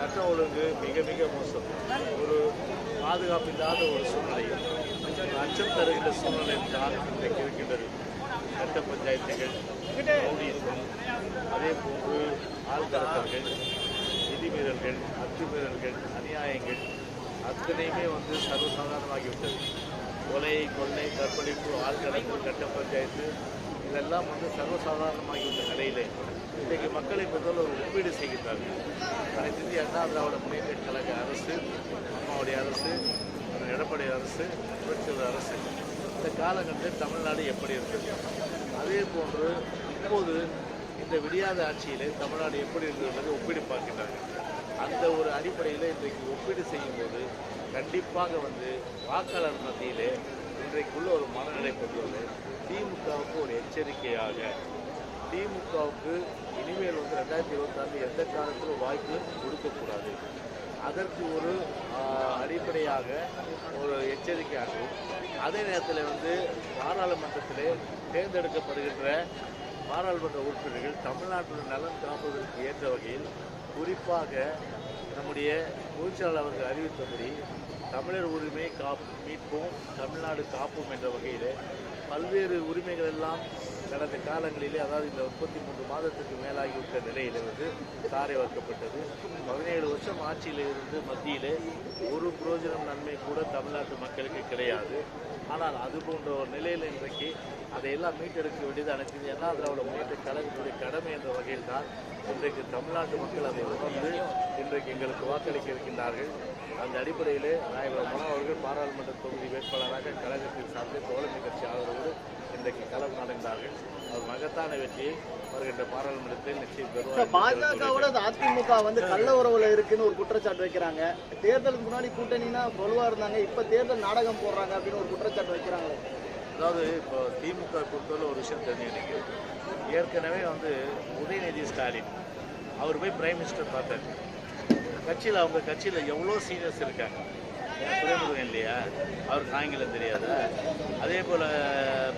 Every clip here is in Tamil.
சட்டம் ஒழுங்கு மிக மிக மோசம். ஒரு பாதுகாப்பு இல்லாத ஒரு சூழ்நிலையும் அச்சம் தருகின்ற சூழ்நிலை தான் இன்றைக்கு இருக்கின்றது. சட்ட பஞ்சாயத்துகள் அதே போன்று ஆள்கடத்தல்கள் விதிமீறல்கள் அத்துமீறல்கள் அநியாயங்கள் அத்தனையுமே வந்து சர்வசாதாரணமாகிவிட்டது. கொலை கொள்ளை கற்பழிப்பு ஆள்கடப்பு கட்ட பஞ்சாயத்து இதெல்லாம் வந்து சர்வசாதாரணமாகிவிட்ட நிலையிலே இன்றைக்கு மக்களை பொறுத்தவரை ஒரு ஒப்பீடு செய்கின்றார்கள். அனைத்து இந்திய அண்ணா திராவிட முன்னேற்ற கழக அரசு அம்மாவுடைய அரசு எடப்பாடி அரசு புரட்சியாளர் அரசு இந்த காலகட்டத்தில் தமிழ்நாடு எப்படி இருக்குது அதே போன்று இப்போது இந்த விடியாத ஆட்சியிலே தமிழ்நாடு எப்படி இருந்தது ஒப்பீடு பார்க்கின்றார்கள். அந்த ஒரு அடிப்படையில் இன்றைக்கு ஒப்பீடு செய்யும்போது கண்டிப்பாக வந்து வாக்காளர் மத்தியிலே இன்றைக்குள்ள ஒரு மனநிலை பெற்றுள்ளது திமுகவுக்கு ஒரு எச்சரிக்கையாக. திமுகவுக்கு இனிமேல் வந்து ரெண்டாயிரத்தி இருபத்தாறு எந்த காலத்திலும் வாய்ப்பு கொடுக்கக்கூடாது. அதற்கு ஒரு அடிப்படையாக ஒரு எச்சரிக்கையாகவும் அதே நேரத்தில் வந்து பாராளுமன்றத்திலே தேர்ந்தெடுக்கப்படுகின்ற பாராளுமன்ற உறுப்பினர்கள் தமிழ்நாட்டின் நலன் காப்பதற்கு ஏற்ற வகையில் குறிப்பாக நம்முடைய பொதுச்செயலாளர் அவர்கள் அறிவித்தபடி தமிழர் உரிமை காப் மீட்போம் தமிழ்நாடு காப்போம் என்ற வகையில் பல்வேறு உரிமைகள் எல்லாம் கடந்த காலங்களிலே அதாவது இந்த முப்பத்தி மூன்று மாதத்துக்கு மேலாகிவிட்ட நிலையில் வந்து காரை வைக்கப்பட்டது பதினேழு வருஷம் ஆட்சியில் இருந்து மத்தியிலே ஒரு புரோஜனம் நன்மை கூட தமிழ்நாட்டு மக்களுக்கு கிடையாது. ஆனால் அது போன்ற ஒரு நிலையில் இன்றைக்கு அதையெல்லாம் மீட்டெடுக்க வேண்டியது அனைத்து ஏன்னா திராவிட முன்னேற்ற கழகத்துடைய கடமை என்ற வகையில் தான் இன்றைக்கு தமிழ்நாட்டு மக்கள் அதை உணர்ந்து இன்றைக்கு எங்களுக்கு வாக்களிக்க இருக்கின்றார்கள். அந்த அடிப்படையிலே நாயகர் மனோ அவர்கள் பாராளுமன்ற தொகுதி வேட்பாளராக கழகத்தின் சார்பில் தோழமை கட்சி ஆதரவோடு இன்றைக்கு களம் நடந்தார்கள். அவர் மகத்தான வெற்றியை வருகின்ற பாராளுமன்றத்தில் நிச்சயம் பெறுவார் பாஜகவோட அதிமுக வந்து கள்ள உறவுல இருக்குன்னு ஒரு குற்றச்சாட்டு வைக்கிறாங்க. தேர்தலுக்கு முன்னாடி கூட்டணினா வலுவா இருந்தாங்க இப்ப தேர்தல் நாடகம் போடுறாங்க அப்படின்னு ஒரு குற்றச்சாட்டு வைக்கிறாங்க அதாவது இப்போ திமுக பொறுத்தவரை ஒரு விஷயம் தெரிஞ்சு எனக்கு ஏற்கனவே வந்து உதயநிதி ஸ்டாலின் அவர் போய் பிரைம் மினிஸ்டர் பார்த்தாரு. கட்சியில் அவங்க கட்சியில் எவ்வளோ சீனியர்ஸ் இருக்காங்க? துறைமுருகன் இல்லையா அவருக்கு ஆங்கிலம் தெரியாதா? அதே போல்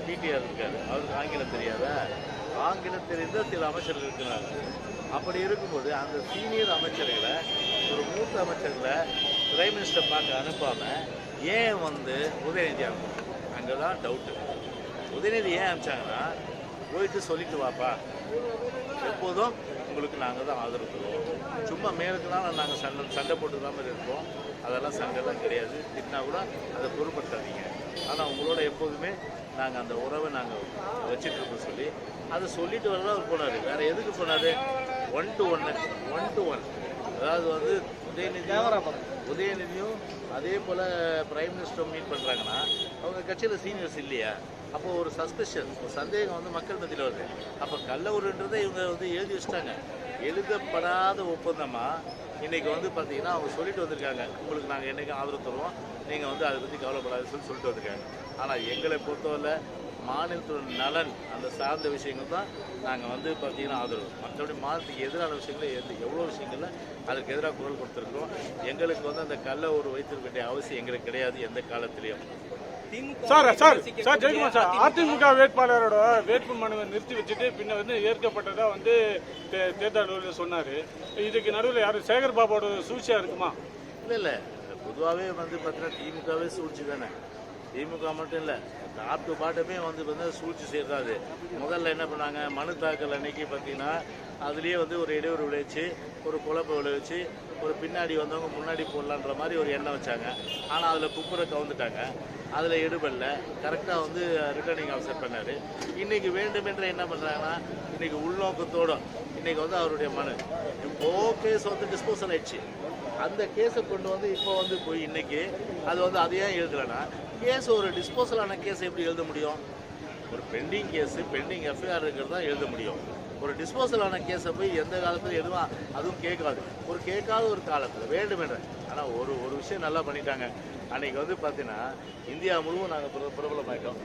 பிடிஆர் இருக்காரு. அவருக்கு ஆங்கிலம் தெரியாதா? ஆங்கிலம் தெரிந்த சில அமைச்சர்கள் இருக்கிறாங்க. அப்படி இருக்கும்போது அந்த சீனியர் அமைச்சர்களை ஒரு மூத்த அமைச்சர்களை பிரைம் மினிஸ்டர் பார்க்க அனுப்பாமல் ஏன் வந்து உதயநிதி அனுப்பணும்? அங்கே தான் டவுட்டு உதயநிதி ஏன் அனுப்பிச்சாங்கன்னா போயிட்டு சொல்லிட்டு வாப்பா. எப்போதும் உங்களுக்கு நாங்கள் தான் ஆதரவு தருவோம். சும்மா மேலுக்குனால நாங்கள் சண்டை சண்டை போட்டுக்காமல் இருக்கோம் அதெல்லாம் சண்டைலாம் கிடையாது. திட்டினா கூட அதை பொருட்படுத்தாதீங்க. ஆனால் உங்களோட எப்போதுமே நாங்கள் அந்த உறவை நாங்கள் வச்சுட்டு இருக்கோம் சொல்லி அதை சொல்லிட்டு வரதான் அவர் போனார். வேறு எதுக்கு சொன்னார் ஒன் டு ஒன்று ஒன் டு ஒன் அதாவது வந்து உதயநிதி உதயநிதியும் அதே போல் பிரைம் மினிஸ்டரும் மீட் பண்ணுறாங்கன்னா அவங்க கட்சியில் சீனியர்ஸ் இல்லையா? அப்போ ஒரு சஸ்பெஷன் ஒரு சந்தேகம் வந்து மக்கள் மத்தியில் வருது. அப்போ கள்ள உருன்றதை இவங்க வந்து எழுதி வச்சுட்டாங்க. எழுதப்படாத ஒப்பந்தமாக இன்றைக்கி வந்து பார்த்தீங்கன்னா அவங்க சொல்லிட்டு வந்திருக்காங்க. உங்களுக்கு நாங்கள் என்றைக்கும் ஆதரவு தருவோம். நீங்கள் வந்து அதை பற்றி கவலைப்படாதுன்னு சொல்லி சொல்லிட்டு வந்திருக்காங்க. ஆனால் எங்களை பொறுத்தவரை மாநிலத்தோட நலன் அந்த சார்ந்த விஷயங்கள் தான் நாங்கள் வந்து பார்த்தீங்கன்னா ஆதரவு. மற்றபடி மாநிலத்துக்கு எதிரான விஷயங்கள எது எவ்வளோ விஷயங்கள்ல அதுக்கு எதிராக குரல் கொடுத்துருக்கோம் எங்களுக்கு வந்து அந்த கள்ள ஒரு வைத்திருக்க வேண்டிய அவசியம் எங்களுக்கு கிடையாது எந்த காலத்திலையும். Sir sir sir Jayakumar sir AIADMK வேட்பாளரோட வேட்பு மனுவை நிறுத்தி வச்சுட்டு பின்ன வந்து ஏற்கப்பட்டதா வந்து தே- தேர்தல் அலுவலர் சொன்னாரு. இதுக்கு நடுவில் யாரு சேகர் பாபாவோட சூழ்ச்சியா இருக்குமா? இல்லை இல்லை. பொதுவாகவே வந்து பார்த்தீங்கன்னா திமுகவே சூழ்ச்சி தானே. திமுக மட்டும் இல்லை டாப் பாட்டுமே வந்து பார்த்தீங்கன்னா சூழ்ச்சி செய்யறாது முதல்ல என்ன பண்ணாங்க? மனு தாக்கல் அன்னைக்கு பார்த்தீங்கன்னா அதுலேயே வந்து ஒரு இடையூறு விளைவிச்சு ஒரு குழப்பம் விளைவிச்சு ஒரு பின்னாடி வந்தவங்க முன்னாடி போடலான்ற மாதிரி ஒரு எண்ணம் வச்சாங்க. ஆனால் அதில் குப்புரை கவுந்துட்டாங்க. அதில் எடுபடல. கரெக்டாக வந்து ரிட்டர்னிங் ஆஃபீஸர் பண்ணார். இன்றைக்கி வேண்டுமென்று என்ன பண்ணுறாங்கன்னா இன்றைக்கி உள்நோக்கத்தோடும் இன்றைக்கி வந்து அவருடைய மனு. இப்போ கேஸ் வந்து டிஸ்போசல் ஆயிடுச்சு. அந்த கேஸை கொண்டு வந்து இப்போ வந்து போய் இன்னைக்கு அது வந்து அதையே ஏன் எழுதலைன்னா கேஸ் ஒரு டிஸ்போசலான கேஸை கேஸ் எப்படி எழுத முடியும்? ஒரு பெண்டிங் கேஸு பெண்டிங் எஃப்ஐஆர் இருக்கிறது தான் எழுத முடியும். ஒரு டிஸ்போசலான கேஸை போய் எந்த காலத்தில் எதுவும் அதுவும் கேட்காது. ஒரு கேட்காத ஒரு காலத்தில் வேண்டுமென்ற ஆனால் ஒரு ஒரு விஷயம் நல்லா பண்ணிட்டாங்க. அன்றைக்கி வந்து பார்த்தீங்கன்னா இந்தியா முழுவதும் நாங்கள் பிர பிரபலமாயிட்டோம்.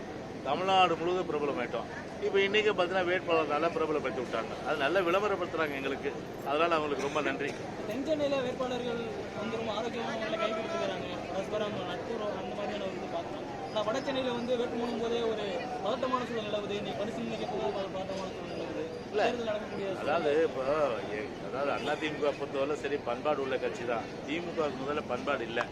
தமிழ்நாடு முழுவதும் பிரபலமாயிட்டோம். இப்போ இன்றைக்கி பார்த்தீங்கன்னா வேட்பாளர் நல்லா பிரபலப்படுத்தி விட்டாங்க. அது நல்லா விளம்பரப்படுத்துகிறாங்க எங்களுக்கு. அதனால் அவங்களுக்கு ரொம்ப நன்றி. தென்சென்னையில் வேட்பாளர்கள் வந்து ரொம்ப ஆரோக்கியமான கை கொடுத்துக்கிறாங்க பரஸ்பரம் நட்புறவு அந்த மாதிரியான இது பார்க்கலாம். ஆனால் வட சென்னையில் வந்து வேட்புமனும் போதே ஒரு பதட்டமான சூழல் நிலவுது. இன்னைக்கு பரிசீலனைக்கு போது பல பதட்டமான சூழல் நிலவுது. அதாவது இப்போ அதாவது அண்ணா திமுக பொறுத்தவரை சரி பண்பாடு உள்ள கட்சி தான். திமுக முதல்ல பண்பாடு இல்லை.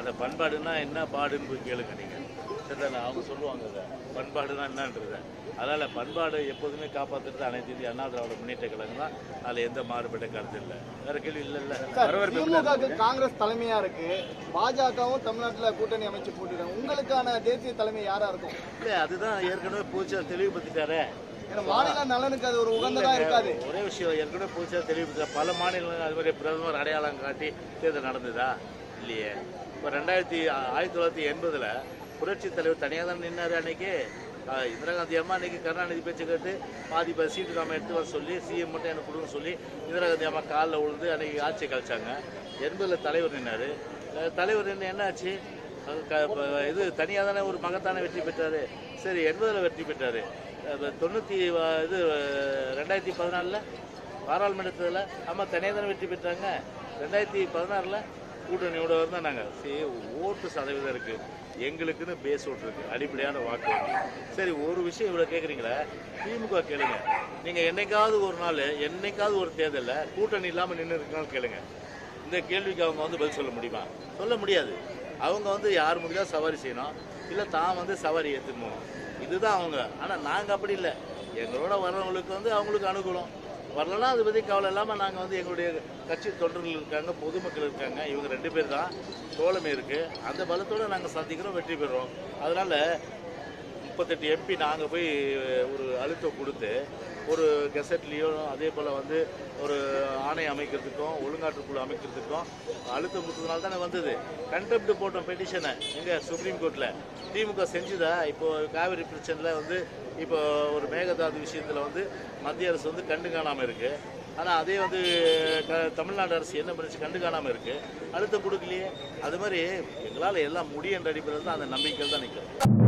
அந்த பண்பாடுன்னா என்ன பாடுன்னு போய் கேளுங்க நீங்கள் சரிதானே அவங்க சொல்லுவாங்க அதை பண்பாடுனா என்னன்றத. அதனால் பண்பாடு எப்போதுமே காப்பாற்றுறது அனைத்து இந்திய அண்ணா திராவிட முன்னேற்ற கழகம் தான். அதில் எந்த மாறுபட்ட கருத்து இல்லை. வேற கேள்வி சார் திமுகவுக்கு காங்கிரஸ் தலைமையா இருக்கு. பாஜகவும் தமிழ்நாட்டுல கூட்டணி அமைச்சு போட்டிருக்காங்க. உங்களுக்கான தேசிய தலைமை யாரா இருக்கும்? இல்லை அதுதான் ஏற்கனவே பூச்சா தெளிவுபடுத்திட்டாரே. மாநில நலனுக்கு அது ஒரு உகந்ததா இருக்காது. ஒரே விஷயம் ஏற்கனவே பூச்சா தெளிவுபடுத்த பல மாநிலங்கள் அது மாதிரி பிரதமர் அடையாளம் காட்டி தேர்தல் நடந்ததா? இல்லையே. இப்போ ரெண்டாயிரத்தி ஆயிரத்தி தொள்ளாயிரத்தி எண்பதில் புரட்சி தலைவர் தனியாக தான் நின்னார் அன்னைக்கு. இந்திரா காந்தி அம்மா அன்னைக்கு கருணாநிதி பேச்சு கேட்டு பாதி ப- சீட்டு நாம எடுத்து வர சொல்லி சிஎம் மட்டும் எனக்கு கொடுன்னு சொல்லி இந்திரா காந்தி அம்மா காலில் விழுந்து அன்னைக்கு ஆட்சியை கழிச்சாங்க எண்பதில் தலைவர் நின்னாரு. தலைவர் நின்று என்ன ஆச்சு? க- இது தனியாக தானே ஒரு மகத்தான வெற்றி பெற்றாரு. சரி எண்பதில் வெற்றி பெற்றாரு. தொண்ணூற்றி இது ரெண்டாயிரத்தி பதினாலில் பாராளுமன்றத்தில் அம்மா தனியாக தானே வெற்றி பெற்றாங்க. ரெண்டாயிரத்தி பதினாறில் கூட்டணியோட வந்தால் நாங்கள் சரி ஓட்டு சதவீதம் இருக்குது எங்களுக்குன்னு பேஸ் ஓட்டு இருக்குது அடிப்படையான வாக்கு சரி ஒரு விஷயம் இவ்வளோ கேட்குறீங்களே திமுக கேளுங்க. நீங்கள் என்னைக்காவது ஒரு நாள் என்னைக்காவது ஒரு தேர்தலில் கூட்டணி இல்லாமல் நின்று இருக்கனாலும் கேளுங்க. இந்த கேள்விக்கு அவங்க வந்து பதில் சொல்ல முடியுமா? சொல்ல முடியாது. அவங்க வந்து யார் முடிஞ்சா சவாரி செய்யணும். இல்லை தான் வந்து சவாரி ஏற்றுக்கணும் இதுதான் அவங்க. ஆனால் நாங்கள் அப்படி இல்லை. எங்களோட வர்றவங்களுக்கு வந்து அவங்களுக்கு அனுகூலம். வரலன்னா அதை பற்றி கவலை இல்லாமல் நாங்கள் வந்து எங்களுடைய கட்சி தொண்டர்கள் இருக்காங்க பொதுமக்கள் இருக்காங்க. இவங்க ரெண்டு பேர் தான். தோழமை இருக்குது அந்த பலத்தோடு நாங்கள் சந்திக்கிறோம் வெற்றி பெறுறோம். அதனால் முப்பத்தெட்டு எம்பி நாங்கள் போய் ஒரு அழுத்தம் கொடுத்து ஒரு கெசட்லேயோ அதே போல் வந்து ஒரு ஆணை அமைக்கிறதுக்கும் ஒழுங்காற்றுக்குழு அமைக்கிறதுக்கும் அழுத்தம் கொடுத்ததுனால தானே வந்தது. கண்டெப்ட் போட்டோம் பெட்டிஷனை எங்கே சுப்ரீம் கோர்ட்டில் திமுக செஞ்சுதா? இப்போது காவிரி பிரச்சனையில் வந்து இப்போ ஒரு மேகதாது விஷயத்தில் வந்து மத்திய அரசு வந்து கண்டு காணாமல் இருக்குது ஆனால் அதே வந்து க தமிழ்நாடு அரசு என்ன பண்ணுச்சு? கண்டு காணாமல் இருக்குது அழுத்தம் கொடுக்கலையே. அது மாதிரி எங்களால் எல்லாம் முடியன்ற அடிப்படையில் தான் அந்த நம்பிக்கையில் தான் நிற்கிறோம்